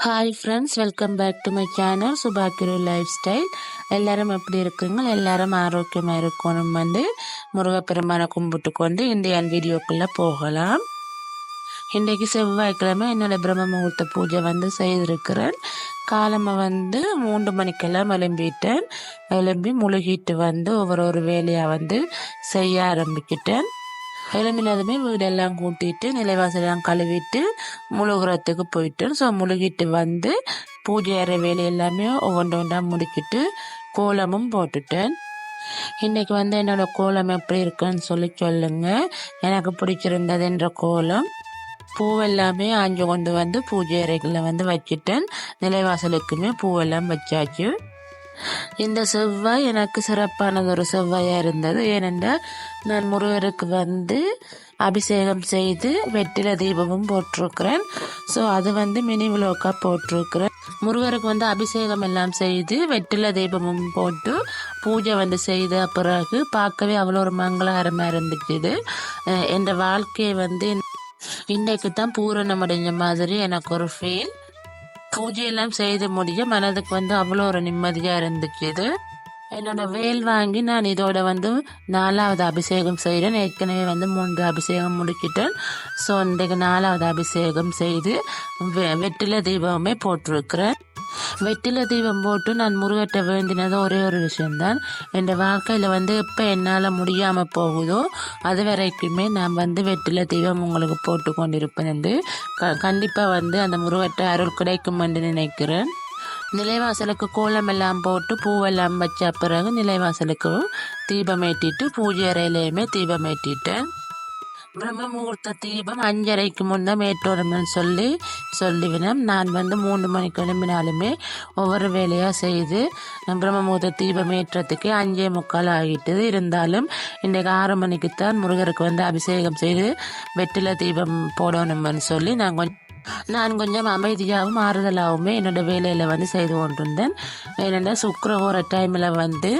Hi friends welcome back to my channel சுபாக்கிரு lifestyle எல்லாரும் எப்படி இருக்குங்க? எல்லாரும் ஆரோக்கியமாக இருக்கணும் வந்து முருகப்பெருமானை கும்பிட்டு கொண்டு இந்தியான் வீடியோக்குள்ளே போகலாம். இன்றைக்கு செவ்வாய்க்கிழமை என்னோட பிரம்ம முகூர்த்த பூஜை வந்து செய்திருக்கிறேன். காலமாக வந்து மூன்று மணிக்கெல்லாம் விளம்பிட்டேன் விளம்பி முழுகிட்டு வந்து ஒவ்வொரு ஒரு வேலையாக வந்து செய்ய ஆரம்பிக்கிட்டேன். எழும்பினதுமே வீடெல்லாம் கூட்டிட்டு நிலைவாசலாம் கழுவிட்டு முழுகிறத்துக்கு போயிட்டோம் ஸோ முழுகிட்டு வந்து பூஜை அறை வேலை எல்லாமே ஒவ்வொன்று ஒன்றா முடிக்கிட்டு கோலமும் போட்டுட்டேன். இன்னைக்கு வந்து என்னோட கோலம் எப்படி இருக்குன்னு சொல்லி சொல்லுங்க. எனக்கு பிடிச்சிருந்தது என்ற கோலம். பூவெல்லாமே ஆஞ்சு கொண்டு வந்து பூஜை அறைகளில் வந்து வச்சுட்டேன். நிலைவாசலுக்குமே பூவெல்லாம் வச்சாச்சு. இந்த செவ்வாய் எனக்கு சிறப்பானது ஒரு செவ்வாயாக இருந்தது. ஏனென்றால் நான் முருகருக்கு வந்து அபிஷேகம் செய்து வெற்றில தீபமும் போட்டிருக்கிறேன். ஸோ அது வந்து மினி விளோக்காக போட்டிருக்கிறேன். முருகருக்கு வந்து அபிஷேகம் எல்லாம் செய்து வெற்றில தீபமும் போட்டு பூஜை வந்து செய்த பிறகு பார்க்கவே அவ்வளோ ஒரு மங்களகரமாக இருந்துச்சு என் வாழ்க்கையை வந்து இன்றைக்கு தான் பூரணம் அடைஞ்ச மாதிரி எனக்கு ஒரு ஃபீல் பூஜையெல்லாம் செய்து முடிய மனதுக்கு வந்து அவ்வளோ ஒரு நிம்மதியாக இருந்துச்சு என்னோட வேல் வாங்கி நான் இதோட வந்து நாலாவது அபிஷேகம் செய்கிறேன் ஏற்கனவே வந்து மூன்று அபிஷேகம் முடிக்கிட்டேன். ஸோ இன்றைக்கு நாலாவது அபிஷேகம் செய்து வெற்றில தீபமே போட்டிருக்கிறேன். வெற்றில தீபம் போட்டு நான் முருகட்ட வேண்டினது ஒரே ஒரு விஷயம்தான். என் வாழ்க்கையில் வந்து எப்போ என்னால் முடியாமல் போகுதோ அது வரைக்குமே நான் வந்து வெற்றில தீபம் உங்களுக்கு போட்டு கொண்டிருப்பேன் வந்து க கண்டிப்பாக வந்து அந்த முருகட்ட அருள் கிடைக்கும் என்று நினைக்கிறேன். நிலைவாசலுக்கு கோலம் எல்லாம் போட்டு பூவெல்லாம் வச்ச பிறகு நிலைவாசலுக்கு தீபம் ஏற்றிட்டு பூஜை அறையிலையுமே தீபம் ஏற்றிட்டேன். பிரம்ம முகூர்த்த தீபம் அஞ்சரைக்கு முன்னே மேட்டோரம்னு சொல்லி சொல்லிவினோம் நான் வந்து மூன்று மணிக்கு கிளம்பினாலுமே ஒவ்வொரு வேலையாக செய்து பிரம்ம முகூர்த்த தீபம் ஏற்றத்துக்கு அஞ்சே முக்கால் ஆகிட்டது இருந்தாலும் இன்றைக்கு ஆறு மணிக்குத்தான் முருகருக்கு வந்து அபிஷேகம் செய்து வெற்றில தீபம் போடணும்னு சொல்லி நான் கொஞ்சம் நான் கொஞ்சம் அமைதியாகவும் ஆறுதலாகவுமே என்னோட வேலையில் வந்து செய்து கொண்டிருந்தேன். ஏனென்றால் சுக்கரஹோர டைமில் வந்து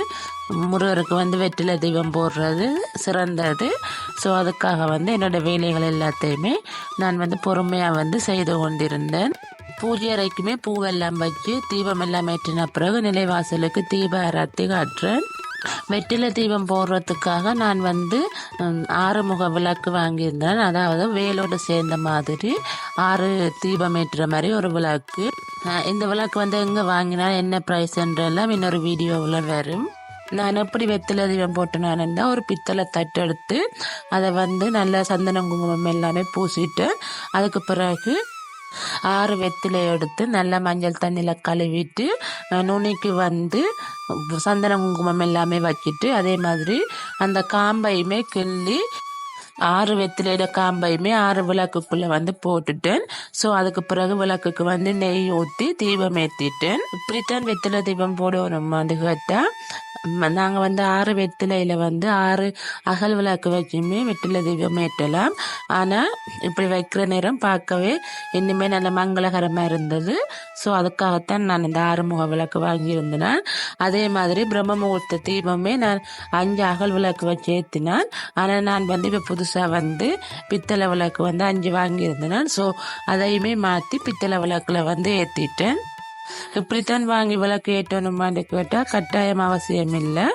முருகருக்கு வந்து வெற்றில தீபம் போடுறது சிறந்தது. ஸோ அதுக்காக வந்து என்னோடய வேலைகள் எல்லாத்தையுமே நான் வந்து பொறுமையாக வந்து செய்து கொண்டிருந்தேன். பூஜை அறைக்குமே பூவெல்லாம் வச்சு தீபம் எல்லாம் ஏற்றின பிறகு நிலைவாசலுக்கு தீப அரத்தி காட்டுறேன் வெற்றில தீபம் போடுறதுக்காக நான் வந்து ஆறுமுக விளக்கு வாங்கியிருந்தேன். அதாவது வேலோடு சேர்ந்த மாதிரி ஆறு தீபம் ஏற்றுற மாதிரி ஒரு விளக்கு. இந்த விளக்கு வந்து எங்கே வாங்கினா என்ன ப்ரைஸ்ன்றெல்லாம் இன்னொரு வீடியோவில் வரும். நான் எப்படி வெத்தில தீபம் போட்டேனான்னு ஒரு பித்தளை தட்டு எடுத்து அதை வந்து நல்லா சந்தனம் குங்குமம் எல்லாமே பூசிட்டு அதுக்கு பிறகு ஆறு வெத்திலை எடுத்து நல்ல மஞ்சள் தண்ணியில் கழுவிட்டு நுனிக்கு வந்து சந்தன குங்குமம் எல்லாமே வச்சுட்டு அதே மாதிரி அந்த காம்பையுமே கிள்ளி ஆறு வெத்திலையில காம்பையுமே ஆறு விளக்குக்குள்ளே வந்து போட்டுட்டேன். ஸோ அதுக்கு பிறகு விளக்குக்கு வந்து நெய் ஊற்றி தீபம் ஏற்றிட்டேன் இப்படித்தான் வெத்திலை தீபம் போடுவோம் வந்து கேட்டால் நாங்கள் வந்து ஆறு வெத்திலையில் வந்து ஆறு அகல் விளக்கு வச்சுமே வெற்றிலை தீபம் ஏற்றலாம். ஆனால் இப்படி வைக்கிற நேரம் பார்க்கவே இன்னுமே நல்ல மங்களகரமாக இருந்தது. ஸோ அதுக்காகத்தான் நான் இந்த ஆறுமுக விளக்கு வாங்கியிருந்தேன். அதே மாதிரி பிரம்ம முகூர்த்த தீபமே நான் அஞ்சு அகல் விளக்கு வச்சு ஏற்றினான் ஆனால் நான் வந்து இப்போ புது புதுசாக வந்து பித்தளை விளக்கு வந்து அஞ்சு வாங்கியிருந்தேன். ஸோ அதையுமே மாற்றி பித்தளை விளக்கில் வந்து ஏற்றிட்டேன் இப்படித்தான் வாங்கி விளக்கு ஏற்றணுமான்னு கேட்டால் கட்டாயம் அவசியம் இல்லை.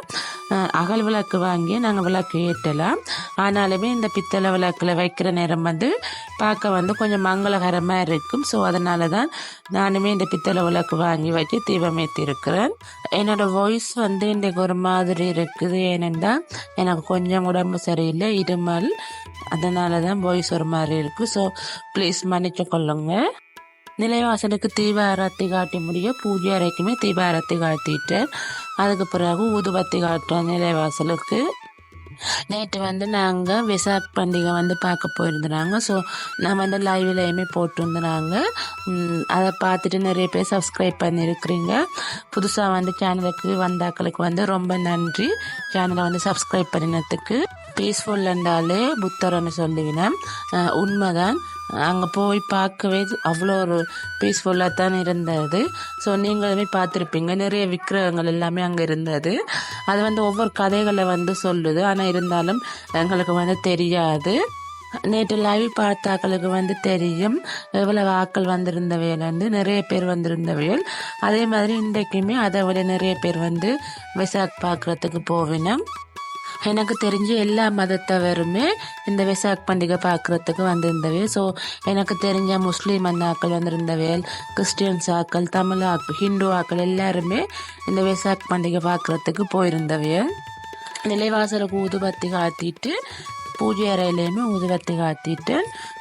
அகல் விளக்கு வாங்கி நாங்கள் விளக்கு ஏற்றலாம் ஆனாலுமே இந்த பித்தளை விளக்கில் வைக்கிற நேரம் வந்து பார்க்க வந்து கொஞ்சம் மங்களகரமாக இருக்கும் ஸோ அதனால தான் நானுமே இந்த பித்தளை விளக்கு வாங்கி வச்சு தீபம் ஏற்றிருக்கிறேன் என்னோடய வாய்ஸ் வந்து இன்றைக்கு ஒரு மாதிரி இருக்குது. ஏனென்றால் எனக்கு கொஞ்சம் உடம்பு சரியில்லை இருமல். அதனால தான் வாய்ஸ் ஒரு மாதிரி இருக்குது ஸோ ப்ளீஸ் மன்னிச்சு கொள்ளுங்கள் நிலைவாசலுக்கு தீபாரத்தி காட்டி முடிய பூஜை அறைக்குமே தீப ஆரத்தி காட்டிட்டேன். அதுக்கு பிறகு ஊதுபத்தி காட்டுறேன் நிலைவாசலுக்கு. நேற்று வந்து நாங்கள் விசாக் பண்டிகை வந்து பார்க்க போயிருந்தாங்க ஸோ நான் வந்து லைவ்லையுமே போட்டிருந்தாங்க அதை பார்த்துட்டு நிறைய பேர் சப்ஸ்கிரைப் பண்ணியிருக்கிறீங்க. புதுசாக வந்து சேனலுக்கு வந்தாக்களுக்கு வந்து ரொம்ப நன்றி. சேனலை வந்து சப்ஸ்கிரைப் பண்ணினதுக்கு. பீஸ்ஃபுல் இருந்தாலே புத்தர்னு சொல்லுவினேன் உண்மைதான். அங்கே போய் பார்க்கவே அவ்வளோ ஒரு பீஸ்ஃபுல்லாக தான் இருந்தது. ஸோ நீங்களுமே பார்த்துருப்பீங்க. நிறைய விக்கிரகங்கள் எல்லாமே அங்கே இருந்தது. அது வந்து ஒவ்வொரு கதைகளை வந்து சொல்லுது. ஆனால் இருந்தாலும் எங்களுக்கு வந்து தெரியாது. நேற்று லைவ் பார்த்தாக்களுக்கு வந்து தெரியும். எவ்வளவு ஆக்கள் வந்திருந்தவையில் வந்து நிறைய பேர் வந்திருந்தவையில். அதே மாதிரி இன்றைக்குமே அதை விட நிறைய பேர் வந்து விசாக் பார்க்குறதுக்கு போவினோம். எனக்கு தெரிஞ்சு எல்லா மதத்தவருமே இந்த விசாக் பண்டிகை பார்க்குறதுக்கு வந்திருந்தவே. ஸோ எனக்கு தெரிஞ்ச முஸ்லீம் அண்ணாக்கள் வந்திருந்தவையல் கிறிஸ்டியன்ஸ் ஆக்கள் தமிழ் ஆக்கள் ஹிந்து ஆக்கள் எல்லாருமே இந்த விசாக் பண்டிகை பார்க்குறதுக்கு போயிருந்தவையல் நிலைவாசலுக்கு ஊதுபத்தி காத்திட்டு பூஜை அறையிலையுமே ஊதுபத்தி காத்திட்டு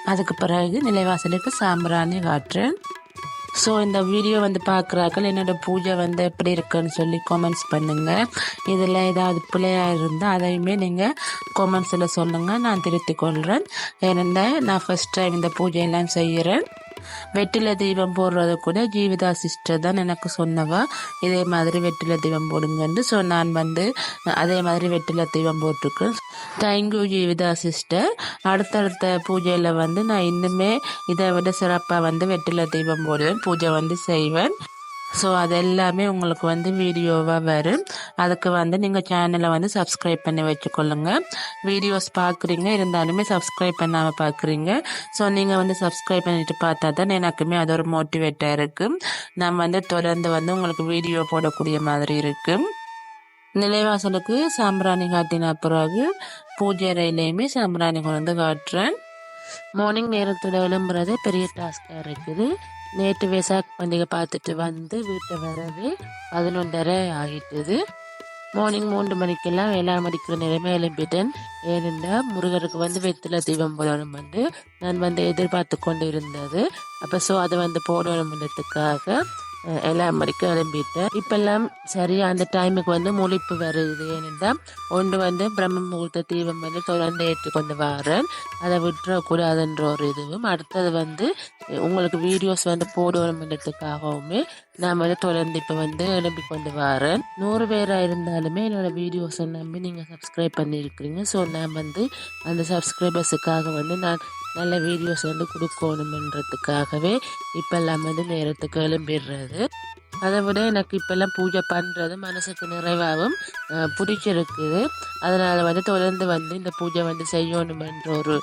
அதுக்கு பிறகு நிலைவாசலுக்கு சாம்பிராணி காட்டுறேன் ஸோ இந்த வீடியோ வந்து பார்க்குறாக்கள் என்னோட பூஜை வந்து எப்படி இருக்குன்னு சொல்லி கமெண்ட்ஸ் பண்ணுங்கள் இதில் ஏதாவது பிள்ளையாக இருந்தால் அதையுமே நீங்கள் கமெண்ட்ஸில் சொல்லுங்கள் நான் திருத்திக் கொள்கிறேன் ஏனென்றால் நான் ஃபஸ்ட் டைம் இந்த பூஜையெல்லாம் செய்கிறேன். வெற்றில தீபம் போடுறது கூட ஜீவிதா சிஸ்டர் தான் எனக்கு சொன்னவா. இதே மாதிரி வெற்றில தீபம் போடுங்கன்னு ஸோ நான் வந்து. அதே மாதிரி வெற்றில தீபம் போட்டிருக்கேன். தேங்க்யூ ஜீவிதா சிஸ்டர் அடுத்தடுத்த பூஜையில் வந்து நான் இன்னுமே இதை விட சிறப்பாக வந்து வெற்றில தீபம் போடுவேன் பூஜை வந்து செய்வேன். ஸோ அது எல்லாமே உங்களுக்கு வந்து வீடியோவாக வரும். அதுக்கு வந்து நீங்கள் சேனலை வந்து சப்ஸ்கிரைப் பண்ணி வச்சுக்கொள்ளுங்க. வீடியோஸ் பார்க்குறீங்க இருந்தாலுமே சப்ஸ்கிரைப் பண்ணாமல் பார்க்குறீங்க ஸோ நீங்கள் வந்து சப்ஸ்கிரைப் பண்ணிட்டு பார்த்தா தான் எனக்குமே அது ஒரு மோட்டிவேட்டாக இருக்கும் நான் வந்து தொடர்ந்து வந்து உங்களுக்கு வீடியோ போடக்கூடிய மாதிரி இருக்கும் நிலைவாசலுக்கு சாம்பிராணி காட்டின பிறகு பூஜை அறையிலையுமே சாம்பிராணி கொண்டு காட்டுறேன். மார்னிங் நேரத்தில் எழும்புறது பெரிய டாஸ்காக இருக்குது. நேற்று விசாக் பண்டிகை பார்த்துட்டு வந்து வீட்டை வரவே பதினொன்றரை ஆகிட்டது மார்னிங் மூன்று மணிக்கெல்லாம் வேளாண் மணிக்கிற நிலைமை எழும்பிட்டேன். ஏனென்றால் முருகருக்கு வந்து வெத்தில தீபம் போடணும் வந்து நான் வந்து எதிர்பார்த்து கொண்டு இருந்தது அப்போ ஸோ அதை வந்து போடணும்ன்றதுக்காக எல்லாம் வரைக்கும் எழும்பிட்டேன். இப்பெல்லாம் சரியா அந்த டைமுக்கு வந்து முழிப்பு வருது. ஏனென்றால் ஒன்று வந்து பிரம்ம முகூர்த்த தீபம் வந்து தொடர்ந்து ஏற்றுக்கொண்டு வரேன். அதை விட்டுறக்கூடாதுன்ற ஒரு இதுவும். அடுத்தது வந்து உங்களுக்கு வீடியோஸ் வந்து போடணுன்றதுக்காகவுமே நான் வந்து தொடர்ந்து இப்போ வந்து எழுப்பி கொண்டு வரேன். நூறு பேராக இருந்தாலுமே என்னோடய வீடியோஸை நம்பி நீங்கள் சப்ஸ்கிரைப் பண்ணியிருக்கிறீங்க. ஸோ நான் வந்து அந்த சப்ஸ்கிரைபர்ஸுக்காக வந்து நான் நல்ல வீடியோஸ் வந்து கொடுக்கணுமன்றதுக்காகவே இப்போல்லாம் வந்து நேரத்துக்கு எழும்பிடுறது. அதை விட எனக்கு இப்போல்லாம் பூஜை பண்ணுறது மனசுக்கு நிறைவாகவும் பிடிச்சிருக்குது. அதனால் வந்து தொடர்ந்து வந்து இந்த பூஜை வந்து செய்யணுமென்ற ஒரு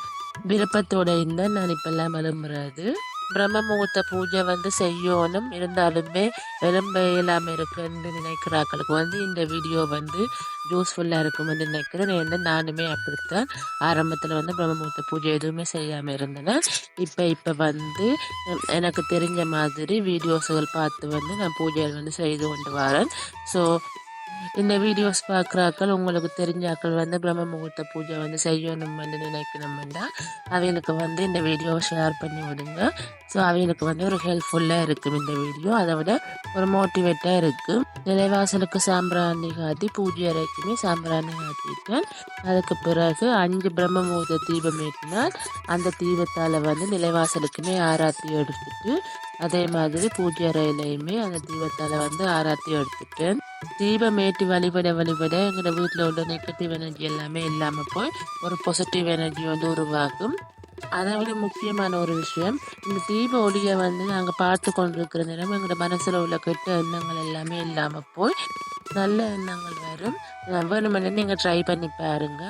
விருப்பத்தோடு இருந்தால் நான் இப்போல்லாம் எழும்புறது பிரம்ம முகூர்த்த பூஜை வந்து செய்யணும். இருந்தாலுமே விளம்ப இல்லாமல் இருக்குன்னு நினைக்கிறாக்களுக்கு வந்து இந்த வீடியோ வந்து யூஸ்ஃபுல்லாக இருக்கும்னு நினைக்கிறேன். ஏன்னா நானுமே அப்படித்தான் ஆரம்பத்தில் வந்து பிரம்ம முகூர்த்த பூஜை எதுவுமே செய்யாமல் இருந்தேன்னா இப்போ இப்போ வந்து எனக்கு தெரிஞ்ச மாதிரி வீடியோஸுகள் பார்த்து வந்து நான் பூஜைகள் வந்து செய்து கொண்டு வரேன். ஸோ இந்த வீடியோஸ் பார்க்குறாக்கள் உங்களுக்கு தெரிஞ்சாக்கள் வந்து பிரம்ம முகூர்த்த பூஜை வந்து செய்யணும் வந்து நினைக்கணும்னா அவங்களுக்கு வந்து இந்த வீடியோவை ஷேர் பண்ணி விடுங்க. ஸோ அவங்களுக்கு வந்து ஒரு ஹெல்ப்ஃபுல்லாக இருக்கும் இந்த வீடியோ. அதை விட ஒரு மோட்டிவேட்டாக இருக்கும். நிலைவாசலுக்கு சாம்பிராணி காட்டி பூஜை அறைக்குமே சாம்பிராணி காட்டிட்டேன் அதுக்கு பிறகு அஞ்சு பிரம்ம முகூர்த்த தீபம் ஏற்றினால் அந்த தீபத்தால் வந்து நிலைவாசலுக்குமே ஆராத்தி எடுத்துட்டு அதே மாதிரி பூஜை அறையிலையுமே அந்த தீபத்தால் வந்து ஆராத்தி எடுத்துட்டேன். தீபம் வழிபட வழிபட எங்களோட வீட்டில் உள்ள நெகட்டிவ் எனர்ஜி எல்லாமே இல்லாமல் போய் ஒரு பாசிட்டிவ் எனர்ஜி வந்து உருவாகும் அதை விட முக்கியமான ஒரு விஷயம் இந்த தீப ஒளியை வந்து நாங்கள் பார்த்து கொண்டிருக்கிற நேரம் எங்களோட மனசில் உள்ள கெட்ட எண்ணங்கள் எல்லாமே இல்லாமல் போய் நல்ல எண்ணங்கள் வரும். வேணுமென்னு நீங்கள் ட்ரை பண்ணி பாருங்க.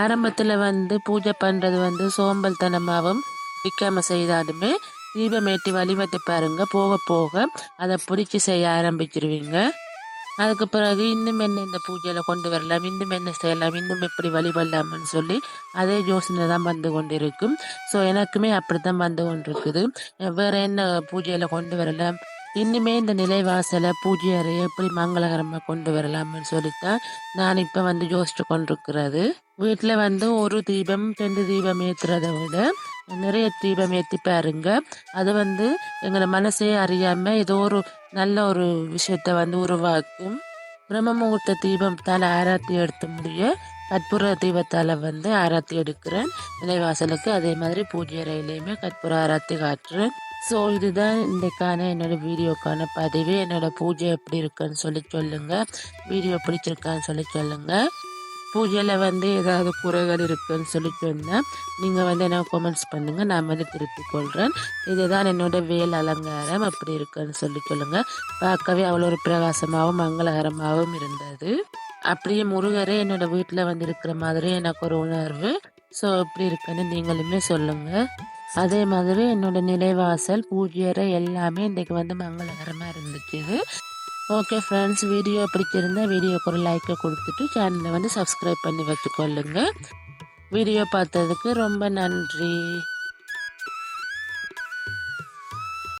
ஆரம்பத்தில் வந்து பூஜை பண்ணுறது வந்து சோம்பல் தனமாகவும் பிடிக்காமல் செய்தாலுமே தீபமேட்டி வழிபட்டு பாருங்க. போக போக அதை பிடிச்சி செய்ய ஆரம்பிச்சிருவீங்க. அதுக்கு பிறகு இன்னும் என்ன இந்த பூஜையில் கொண்டு வரலாம் இன்னும் என்ன செய்யலாம் இன்னும் எப்படி வழிபடலாம்னு சொல்லி அதே யோசனை தான் வந்து கொண்டிருக்கும். ஸோ எனக்குமே அப்படி தான் வந்து கொண்டிருக்குது. வேறு என்ன பூஜையில் கொண்டு வரலாம்? இன்னுமே இந்த நிலைவாசலை பூஜை அறையை எப்படி மங்களகரமாக கொண்டு வரலாம்னு சொல்லித்தான் நான் இப்போ வந்து யோசிச்சு கொண்டிருக்கிறது. வீட்டில் வந்து ஒரு தீபம் ரெண்டு தீபம் ஏற்றுறதை விட நிறைய தீபம் ஏற்றி பாருங்க. அது வந்து எங்களை மனசே அறியாமல் ஏதோ ஒரு நல்ல ஒரு விஷயத்த வந்து உருவாக்கும். பிரம்ம முகூர்த்த தீபத்தால் ஆராத்தி எடுத்த முடிய கற்பூர தீபத்தால் வந்து ஆராத்தி எடுக்கிறேன். நிலைவாசலுக்கு அதே மாதிரி பூஜை அறையிலையுமே கற்பூர ஆராத்தி காட்டுறேன். ஸோ இதுதான் இன்றைக்கான என்னோடய வீடியோக்கான பதிவு. என்னோடய பூஜை எப்படி இருக்குன்னு சொல்லி சொல்லுங்கள் வீடியோ பிடிச்சிருக்கான்னு சொல்லி சொல்லுங்கள் பூஜையில் வந்து ஏதாவது குறைகள் இருக்குன்னு சொல்லி சொன்னால் நீங்கள் வந்து என்ன கமெண்ட்ஸ் பண்ணுங்கள் நான் வந்து திருத்திக் கொள்கிறேன் இதுதான் என்னோட வேல் அலங்காரம். அப்படி இருக்குன்னு சொல்லி சொல்லுங்கள் பார்க்கவே அவ்வளோ ஒரு பிரகாசமாகவும் மங்களகரமாகவும் இருந்தது. அப்படியே முருகரே என்னோட வீட்டில் வந்து இருக்கிற மாதிரி எனக்கு ஒரு உணர்வு. ஸோ எப்படி இருக்குன்னு நீங்களுமே சொல்லுங்கள் அதே மாதிரி என்னோட நிலைவாசல் பூஜை எல்லாமே இன்றைக்கு வந்து மங்களகரமாக இருந்துச்சு. ஓகே ஃப்ரெண்ட்ஸ் வீடியோ பிடிச்சிருந்தால் வீடியோக்கு ஒரு லைக்கை கொடுத்துட்டு சேனலை வந்து சப்ஸ்கிரைப் பண்ணி வச்சுக்கொள்ளுங்க. வீடியோ பார்த்ததுக்கு ரொம்ப நன்றி.